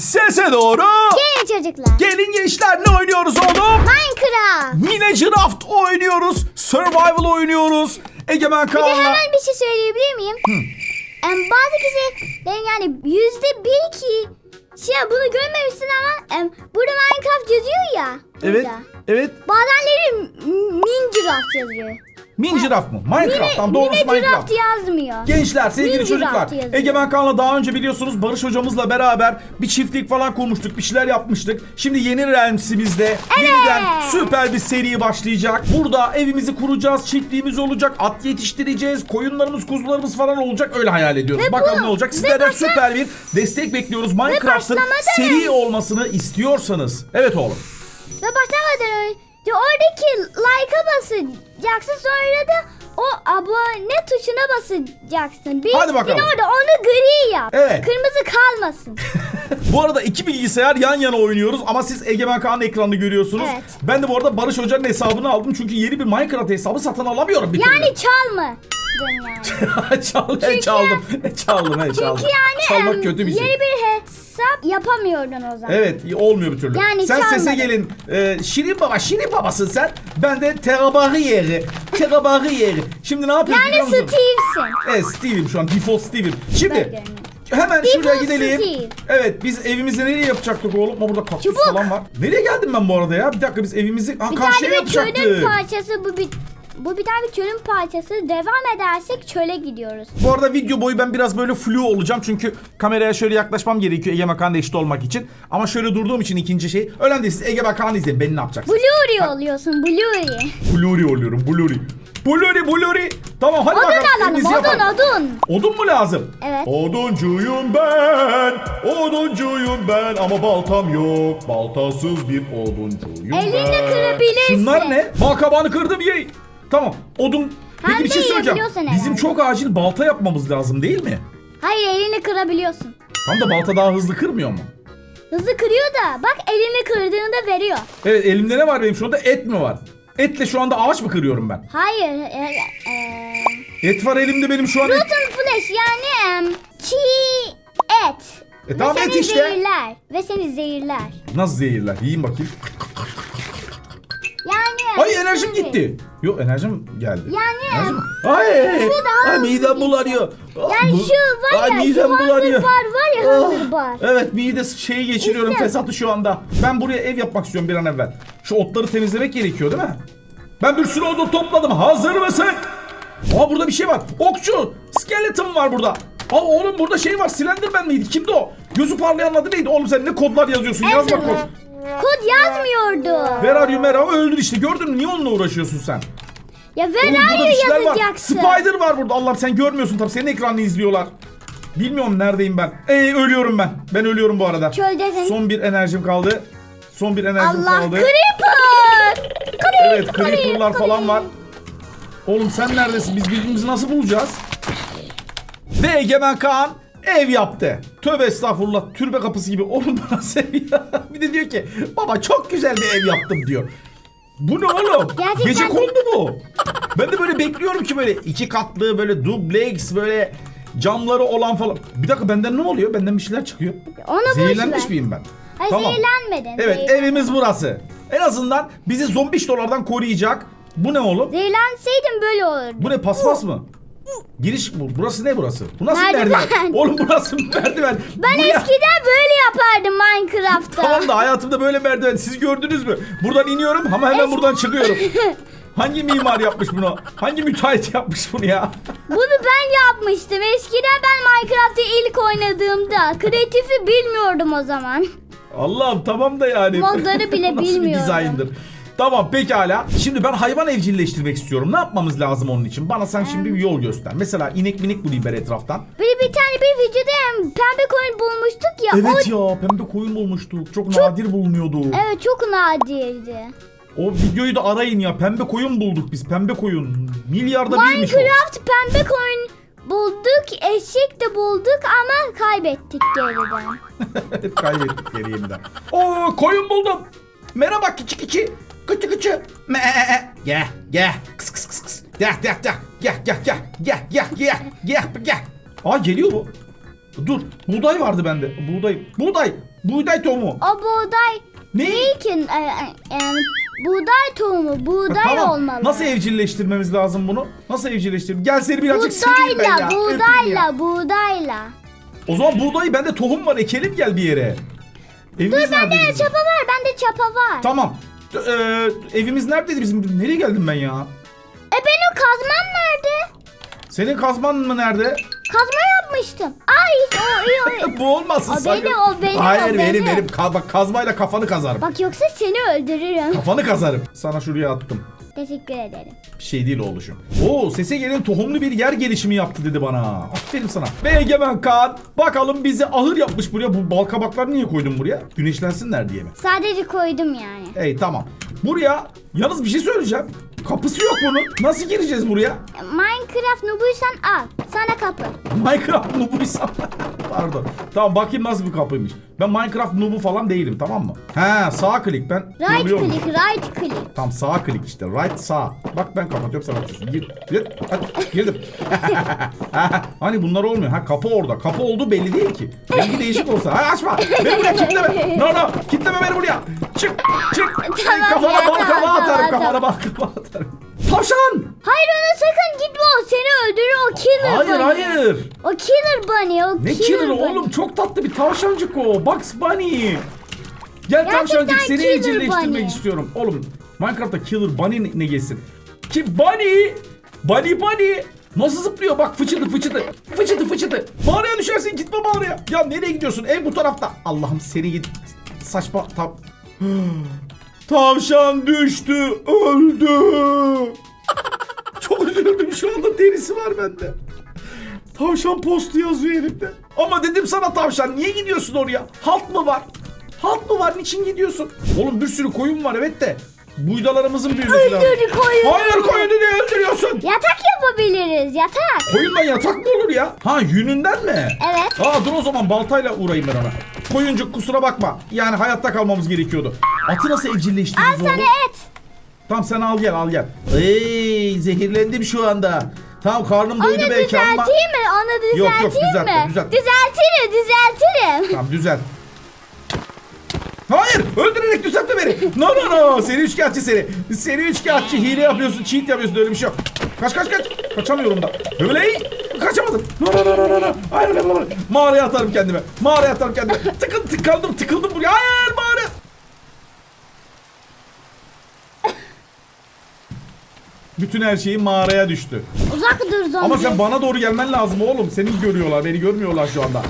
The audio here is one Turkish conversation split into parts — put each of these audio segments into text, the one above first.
Sese doğru. Gelin çocuklar. Gelin gençler ne oynuyoruz oğlum? Minecraft. Yine Draft oynuyoruz. Survival oynuyoruz. Egemen Bir de Kaan'la. hemen bir şey söyleyebilir miyim? Em, bazı kişilerin yani yüzde bir ki şey bunu görmemişsin ama em, burada Minecraft yazıyor ya. Evet. burada. Evet. Bazenleri Minecraft yazıyor. Minecraft mı? Minecraft'tan Mine, doğrusu Minecraft Minecraft. yazmıyor. Gençler sevgili Minecraft çocuklar yazıyor. Egemen Kaan'la daha önce biliyorsunuz Barış hocamızla beraber bir çiftlik falan kurmuştuk bir şeyler yapmıştık. Şimdi yeni Realms'imizde yeniden süper bir seri başlayacak. Burada evimizi kuracağız çiftliğimiz olacak at yetiştireceğiz koyunlarımız kuzularımız falan olacak öyle hayal ediyoruz. Ve Bakalım bu- ne olacak ve sizlerden başla- süper bir destek bekliyoruz Minecraft'ın başlamadan seri olmasını istiyorsanız. Evet oğlum. Ve başlamadan önce oradaki like'a basacaksın sonra da o abone tuşuna basacaksın. Bir, Hadi bakalım. Bir orada onu gri yap. Evet. Kırmızı kalmasın. Bu arada iki bilgisayar yan yana oynuyoruz ama siz Egemen Kaan'ın ekranını görüyorsunuz. Evet. Ben de bu arada Barış Hoca'nın hesabını aldım çünkü yeni bir Minecraft hesabı satın alamıyorum bir yani çalma. Yani. türlü. Çal, e, çaldım. E, çaldım, e, çaldım. Çünkü yani Çalmak em, kötü bir şey. yeni bir hesap yapamıyordun o zaman. Evet olmuyor bir türlü. Yani sen çalmadım. sese gelin. Ee, Şirin baba, Şirin babasın sen. Ben de terabahı yeri. Terabahı yeri. Şimdi ne biliyor Yani musun? Steve'sin. Evet Steve'im şu an default Steve'im. Şimdi hemen Default şuraya gidelim. Steve. Evet biz evimizi nereye yapacaktık oğlum? Ama burada kaktüs Çubuk. falan var. Nereye geldim ben bu arada ya? Bir dakika biz evimizi ha, Bir karşıya tane bir yapacaktık. parçası bu bir bu bir tane bir çölün parçası. Devam edersek çöle gidiyoruz. Bu arada video boyu ben biraz böyle flu olacağım çünkü kameraya şöyle yaklaşmam gerekiyor Ege Bakan'da eşit olmak için. Ama şöyle durduğum için ikinci şey. Önemli değil siz Ege Bakan'ı izleyin beni ne yapacaksınız? Blurry oluyorsun Blurry. Blurry oluyorum Blurry. Blurry Blurry. Tamam hadi Odun bakalım. alalım odun odun. Odun mu lazım? Evet. Oduncuyum ben, oduncuyum ben ama baltam yok. Baltasız bir oduncuyum Elinle ben. kırabilirsin. Şunlar ne? Bal kabağını kırdım ye. Tamam odun. Peki Hem bir şey söyleyeceğim. yiyebiliyorsun Bizim çok acil balta yapmamız lazım değil mi? Hayır elini kırabiliyorsun. Tam da balta daha hızlı kırmıyor mu? Hızlı kırıyor da bak elini kırdığında veriyor. Evet elimde ne var benim şu anda? Et mi var? Etle şu anda ağaç mı kırıyorum ben? Hayır. E, e, Et var elimde benim şu an. Et. rotten flesh yani em, çiğ et. E tamam, ve et seni işte. zehirler. Ve seni zehirler. Nasıl zehirler? Yiyeyim bakayım. Ay enerjim gitti. Yok enerjim geldi. Yani- Enerjim... Ay, Şu daha ay hızlı midem gitti. bulanıyor. Ah, Yani bu- şu var Ay ya, midem şu bulanıyor. handlebar var ya, Ah, handlebar. Evet mide şeyi geçiriyorum İşte. fesatı şu anda. Ben buraya ev yapmak istiyorum bir an evvel. Şu otları temizlemek gerekiyor değil mi? Ben bir sürü odun topladım. Hazır mısın? Aa burada bir şey var. Okçu. Skeleton var burada. Aa oğlum burada şey var. Slenderman miydi? Kimdi o? Gözü parlayan adı neydi? Oğlum sen ne kodlar yazıyorsun? Yaz bak kod. Kod yazmıyordu. Where are you Mera? Öldür işte. Gördün mü? Niye onunla uğraşıyorsun sen? Ya Oğlum ver burada bir şeyler var. yazacaksın. Spider var burada. Allah'ım sen görmüyorsun tabii. Senin ekranını izliyorlar. Bilmiyorum neredeyim ben. Ee, ölüyorum ben. Ben ölüyorum bu arada. Çöldesin. Son bir enerjim kaldı. Son bir enerjim Allah kaldı. creeper. Creeper. Evet creeper'lar falan var. Oğlum sen neredesin? Biz birbirimizi nasıl bulacağız? Ve Egemen Kaan ev yaptı. Tövbe estağfurullah. Türbe kapısı gibi. Oğlum bana seviyor. bir de diyor ki baba çok güzel bir ev yaptım diyor. Bu ne oğlum? Gerçekten- Gece kondu bu. Ben de böyle bekliyorum ki böyle iki katlı böyle dubleks böyle camları olan falan. Bir dakika benden ne oluyor? Benden bir şeyler çıkıyor. Boş Zehirlenmiş ver. miyim ben? Hayır zehirlenmedin. Evet Zehirlen- evimiz burası. En azından bizi zombi dolardan koruyacak. Bu ne oğlum? Zehirlenseydin böyle olurdu. Bu ne paspas mı? Giriş bu. Burası ne burası? Bu nasıl Merdiven. merdiven? Oğlum bu nasıl merdiven? Ben Bu ne? eskiden böyle yapardım Minecraft'ta. Tamam da hayatımda böyle merdiven. Siz gördünüz mü? Buradan iniyorum ama hemen buradan çıkıyorum. Hangi mimar yapmış bunu? Hangi müteahhit yapmış bunu ya? Bunu ben yapmıştım. Eskiden ben Minecraft'ı ilk oynadığımda kreatifi bilmiyordum o zaman. Allah'ım tamam da yani. Modları bile Nasıl bir bilmiyorum. dizayndır? Tamam pekala. Şimdi ben hayvan evcilleştirmek istiyorum. Ne yapmamız lazım onun için? Bana sen şimdi bir yol göster. Mesela inek minik bulayım ben etraftan. Böyle bir tane bir videoda pembe koyun bulmuştuk ya. Evet o, ya pembe koyun bulmuştuk. Çok, nadir bulunuyordu. Evet çok nadirdi. O videoyu da arayın ya. Pembe koyun bulduk biz. Pembe koyun. Milyarda birmiş o. Minecraft pembe koyun bulduk, eşek de bulduk ama kaybettik geriden. Evet kaybettik geri yeniden. Oo koyun buldum. Merhaba kiçi kiçi. Kıçı kıçı. Me Gel gel. Kıs kıs kıs kıs. Gel gel gel. Gel gel gel. Gel gel gel. Gel gel. Aa geliyor bu. Dur. Buğday vardı bende. Buğday. Buğday. Buğday tohumu. O buğday Ne? değil ki. e, e, e, buğday tohumu. Buğday Tamam. olmalı. Nasıl evcilleştirmemiz lazım bunu? Nasıl evcilleştirmem? Gel seni birazcık seveyim ben ya. Buğdayla, Öpeyim ya. buğdayla, buğdayla. O zaman buğdayı bende tohum var ekelim gel bir yere. Evimiz Dur bende çapa var, bende çapa var. Tamam. Ee, evimiz neredeydi bizim? Nereye geldim ben ya? E benim kazmam nerede? Senin kazman mı nerede? Kazma yapmıştım. Ay o iyi o iyi. Bu olmasın O sakın. benim, o benim, Hayır o benim benim. benim. Ka- bak kazmayla kafanı kazarım. Bak yoksa seni öldürürüm. Kafanı kazarım. Sana şuraya attım. Teşekkür ederim. Bir şey değil oğluşum. Oo sese gelen tohumlu bir yer gelişimi yaptı dedi bana. Aferin sana. Ve Egemen Kaan bakalım bizi ahır yapmış buraya. Bu bal kabaklarını niye koydun buraya? Güneşlensinler diye mi? Sadece koydum yani. Ey tamam. Buraya yalnız bir şey söyleyeceğim. Kapısı yok bunun. Nasıl gireceğiz buraya? Minecraft nubuysan al. Sana kapı. Minecraft noobuysam. Pardon. Tamam bakayım nasıl bir kapıymış. Ben Minecraft noobu falan değilim tamam mı? He sağ klik ben Right kırılıyorum. click, right click. Tam sağ klik işte. Right sağ. Bak ben kapatıyorum sen açıyorsun. Gir. Gir. Hadi girdim. hani bunlar olmuyor. Ha kapı orada. Kapı olduğu belli değil ki. Rengi değişik olsa. Ha açma. Beni buraya kilitleme. No no. Kilitleme beni buraya. Çık. Çık. Tamam kafana ya, bal tamam, kabağı atarım. tamam, Kafana bal kabağı atarım. Tavşan. Hayır ona sakın gitme o seni öldürür o killer Hayır bunny. hayır. O killer bunny o Ne killer killer bunny. oğlum çok tatlı bir tavşancık o. Bugs Bunny. Gel Gerçekten tavşancık seni killer evcilleştirmek istiyorum. Oğlum Minecraft'ta killer bunny ne, ne gelsin? Ki bunny. Bunny bunny. Nasıl zıplıyor bak fıçıdı fıçıdı. Fıçıdı fıçıdı. Mağaraya düşersin gitme mağaraya. Ya nereye gidiyorsun? Ev bu tarafta. Allah'ım seni git. Saçma tav... Tavşan düştü. Öldü. Üzüldüm şu anda derisi var bende. Tavşan postu yazıyor elimde. Ama dedim sana tavşan niye gidiyorsun oraya? Halt mı var? Halt mı var? Niçin gidiyorsun? Oğlum bir sürü koyun var evet de. Buydalarımızın büyümesi lazım. Öldürdü koyunu. Hayır koyunu niye öldürüyorsun? Yatak yapabiliriz yatak. Koyundan yatak mı olur ya? Ha yününden mi? Evet. Aa dur o zaman baltayla uğrayayım ben ona. Koyuncuk kusura bakma. Yani hayatta kalmamız gerekiyordu. Atı nasıl Al evcilleştiririz sana oğlum? et. Tamam sen al gel al gel. Ey zehirlendim şu anda. Tamam karnım doydu Onu belki ama. düzelteyim mi? Onu düzelteyim Yok, yok, düzeltme, mi? düzeltme. Düzeltirim düzeltirim. Tamam düzel. Hayır öldürerek düzeltme beni. No no no seni üçkağıtçı seni. Seni üçkağıtçı hile yapıyorsun cheat yapıyorsun öyle bir şey yok. Kaç kaç kaç. Kaçamıyorum da. Öyle kaçamadım. No no no no no. no. Hayır hayır hayır. Mağaraya atarım kendime. Mağaraya atarım kendime. Tıkın tıkandım tıkıldım buraya. Hayır Bütün her şeyi mağaraya düştü. Uzak dur zombi. Ama sen bana doğru gelmen lazım oğlum. Seni görüyorlar, beni görmüyorlar şu anda.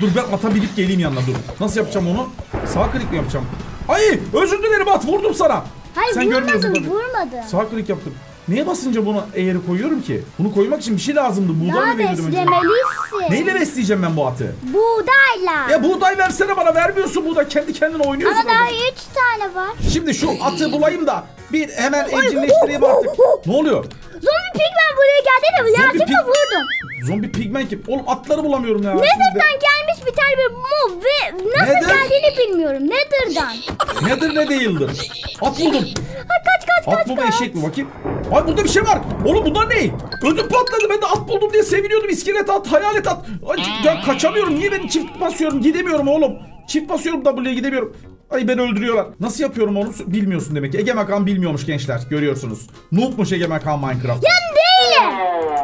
Dur ben ata binip geleyim yanına dur. Nasıl yapacağım onu? Sağ klik mi yapacağım? Ay özür dilerim at vurdum sana. Hayır sen görmüyorsun tabii. vurmadım. Sağ klik yaptım. Neye basınca bunu eğri koyuyorum ki? Bunu koymak için bir şey lazımdı. Buğday Daha mı verirdim önce? beslemelisin. Neyle besleyeceğim ben bu atı? Buğdayla. Ya buğday versene bana vermiyorsun buğday. Kendi kendine oynuyorsun. Ama daha üç tane var. Şimdi şu atı bulayım da bir hemen evcilleştireyim artık. Ne oluyor? Zombi pigmen buraya geldi de Zombi yanlışlıkla pig- vurdum. Zombi pigmen kim? Oğlum atları bulamıyorum ya. Nether'dan gelmiş bir tane bir mob ve nasıl Nether? geldiğini bilmiyorum. Nether'dan. Nedir ne değildir? At buldum. At mı bu eşek mi bakayım? Ay burada bir şey var. Oğlum bunlar ne? Ödüm patladı. Ben de at buldum diye seviniyordum. İskelet at, hayalet at. Ay, ya kaçamıyorum. Niye ben çift basıyorum? Gidemiyorum oğlum. Çift basıyorum W'ye gidemiyorum. Ay beni öldürüyorlar. Nasıl yapıyorum onu? Bilmiyorsun demek ki. Egemen Kaan bilmiyormuş gençler. Görüyorsunuz. Noobmuş Egemen Kaan Minecraft. Ben değilim.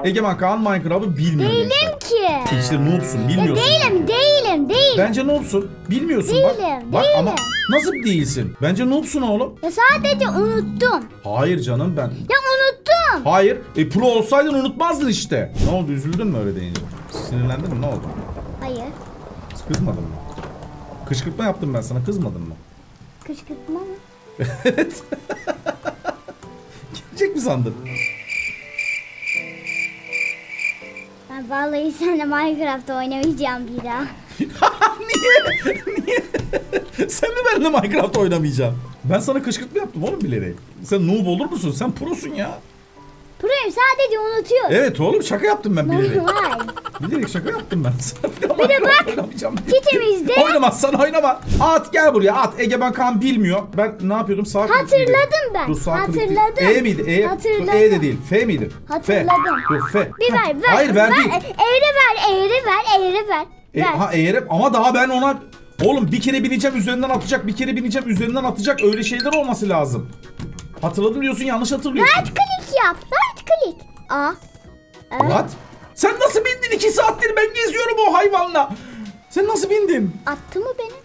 Egemen Kaan Minecraft'ı bilmiyor Değilim gençler. ki. İşte noobsun. Ya Bilmiyorsun. değilim değilim değilim. Bence noobsun. Bilmiyorsun bak. Değilim, Bak ama değilim. nasıl değilsin? Bence noobsun oğlum. Ya sadece unuttum. Hayır canım ben. Ya unuttum. Hayır. E pro olsaydın unutmazdın işte. Ne oldu üzüldün mü öyle deyince? Sinirlendin mi ne oldu? Hayır. Kızmadın mı? Kışkırtma yaptım ben sana kızmadın mı? Kışkırtma mı? evet. Gelecek mi sandın? Ben vallahi seninle Minecraft oynamayacağım bir daha. Niye? Niye? Sen mi benimle Minecraft oynamayacaksın? Ben sana kışkırtma yaptım oğlum bilerek. Sen noob olur musun? Sen prosun ya. Pro'yum sadece unutuyorum. Evet oğlum şaka yaptım ben bilerek. Normal. Bilerek şaka yaptım ben sana. Bir de bak. Kitimizde Oynamazsan oynama. At gel buraya at. Egemen Kaan bilmiyor. Ben ne yapıyordum? Sağ? Hatırladım ben. Dur sağ. Hatırladım. E miydi? E, Hatırladım. E de değil. F miydi? Hatırladım. F. Dur F. bir ver ver. Hayır ver değil. Eğri ver eğri ver eğri ver. E, ver. ha eğri ama daha ben ona Oğlum bir kere bineceğim üzerinden atacak, bir kere bineceğim üzerinden atacak. Öyle şeyler olması lazım. Hatırladım diyorsun yanlış hatırlıyorsun. Right click yap. Right click. Aa. Evet. What? Sen nasıl bindin iki saattir ben geziyorum o hayvanla. Sen nasıl bindin? Attı mı beni?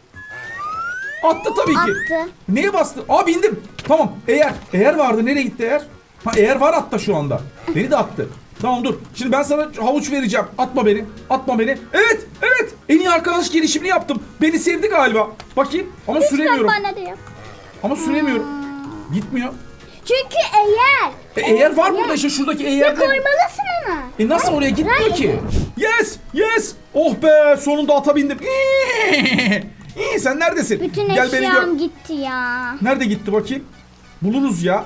Attı tabii ki. Attı. Neye bastı? Aa bindim. Tamam. Eğer eğer vardı nereye gitti eğer? Ha eğer var atta şu anda. Beni de attı. Tamam dur. Şimdi ben sana havuç vereceğim. Atma beni. Atma beni. Evet. Evet. En iyi arkadaş gelişimini yaptım. Beni sevdi galiba. Bakayım. Ama Lütfen süremiyorum. bana da yap. Ama süremiyorum. Gitmiyor. Çünkü eğer. E, eğer var burada işte şuradaki eğer Ya de. koymalısın ona. E nasıl oraya gitmiyor ki? Yes. Yes. Oh be sonunda ata bindim. İyi, sen neredesin? Bütün Gel beni gör. eşyam gitti ya. Nerede gitti bakayım? Buluruz ya.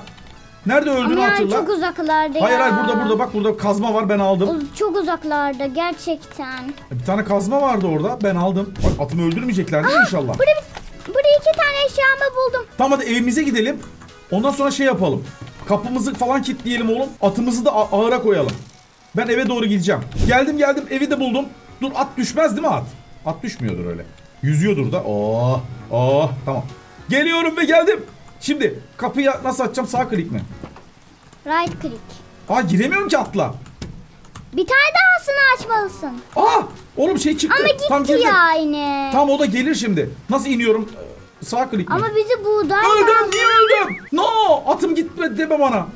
Nerede öldüğünü Ama yani hatırla. çok uzaklarda Hayır ya. hayır burada burada bak burada kazma var ben aldım. Uz- Çok uzaklarda gerçekten. Bir tane kazma vardı orada ben aldım. Bak atımı öldürmeyecekler değil mi inşallah? Burada, burada iki tane eşyamı buldum. Tamam hadi evimize gidelim. Ondan sonra şey yapalım. Kapımızı falan kilitleyelim oğlum. Atımızı da a- ağıra koyalım. Ben eve doğru gideceğim. Geldim geldim evi de buldum. Dur at düşmez değil mi at? At düşmüyordur öyle. Yüzüyordur da. Oh, oh tamam. Geliyorum ve geldim. Şimdi kapıyı nasıl açacağım sağ klik mi? Right click. Aa giremiyorum ki atla. Bir tane dahasını açmalısın. Aa oğlum şey çıktı. Ama gitti Tam girdim. ya yine. Tamam o da gelir şimdi. Nasıl iniyorum? Sağ klik mi? Ama bizi buğday Öldüm niye öldüm? No atım gitmedi deme bana.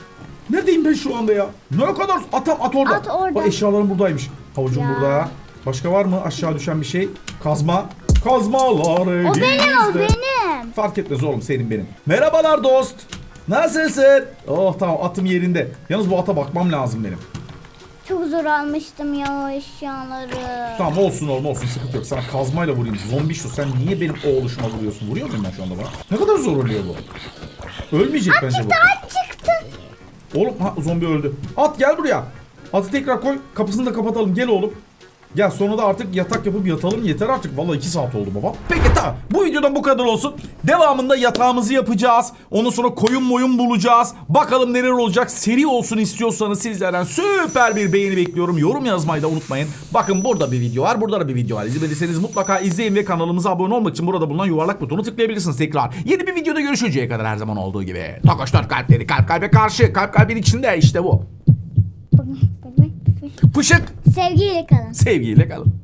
Neredeyim ben şu anda ya? Ne kadar atam at orada. At orada. Bak eşyalarım buradaymış. Havucum Ya. burada. Başka var mı aşağı düşen bir şey? Kazma. Kazmalar O benim o elimizde. benim. Fark etmez oğlum senin benim. Merhabalar dost. Nasılsın? Oh tamam atım yerinde. Yalnız bu ata bakmam lazım benim. Çok zor almıştım ya o eşyaları. Tamam olsun oğlum olsun sıkıntı yok. Sana kazmayla vurayım. Zombi şu sen niye benim oğluşuma vuruyorsun? Vuruyor muyum ben şu anda bana? Ne kadar zor oluyor bu? Ölmeyecek bence bu. At çıktı. Oğlum ha, zombi öldü. At gel buraya. Atı tekrar koy. Kapısını da kapatalım. Gel oğlum. Gel sonra da artık yatak yapıp yatalım. Yeter artık. Vallahi 2 saat oldu baba. Peki tamam. Bu videodan bu kadar olsun. Devamında yatağımızı yapacağız. Ondan sonra koyun moyun bulacağız. Bakalım neler olacak. Seri olsun istiyorsanız sizlerden süper bir beğeni bekliyorum. Yorum yazmayı da unutmayın. Bakın burada bir video var. Burada da bir video var. İzlemediyseniz mutlaka izleyin ve kanalımıza abone olmak için burada bulunan yuvarlak butonu tıklayabilirsiniz tekrar. Yeni bir videoda görüşünceye kadar her zaman olduğu gibi. Tokoş dört kalpleri kalp kalbe karşı. Kalp kalbin içinde işte bu. Pışık Sevgiyle kalın. sevgiyle kalın.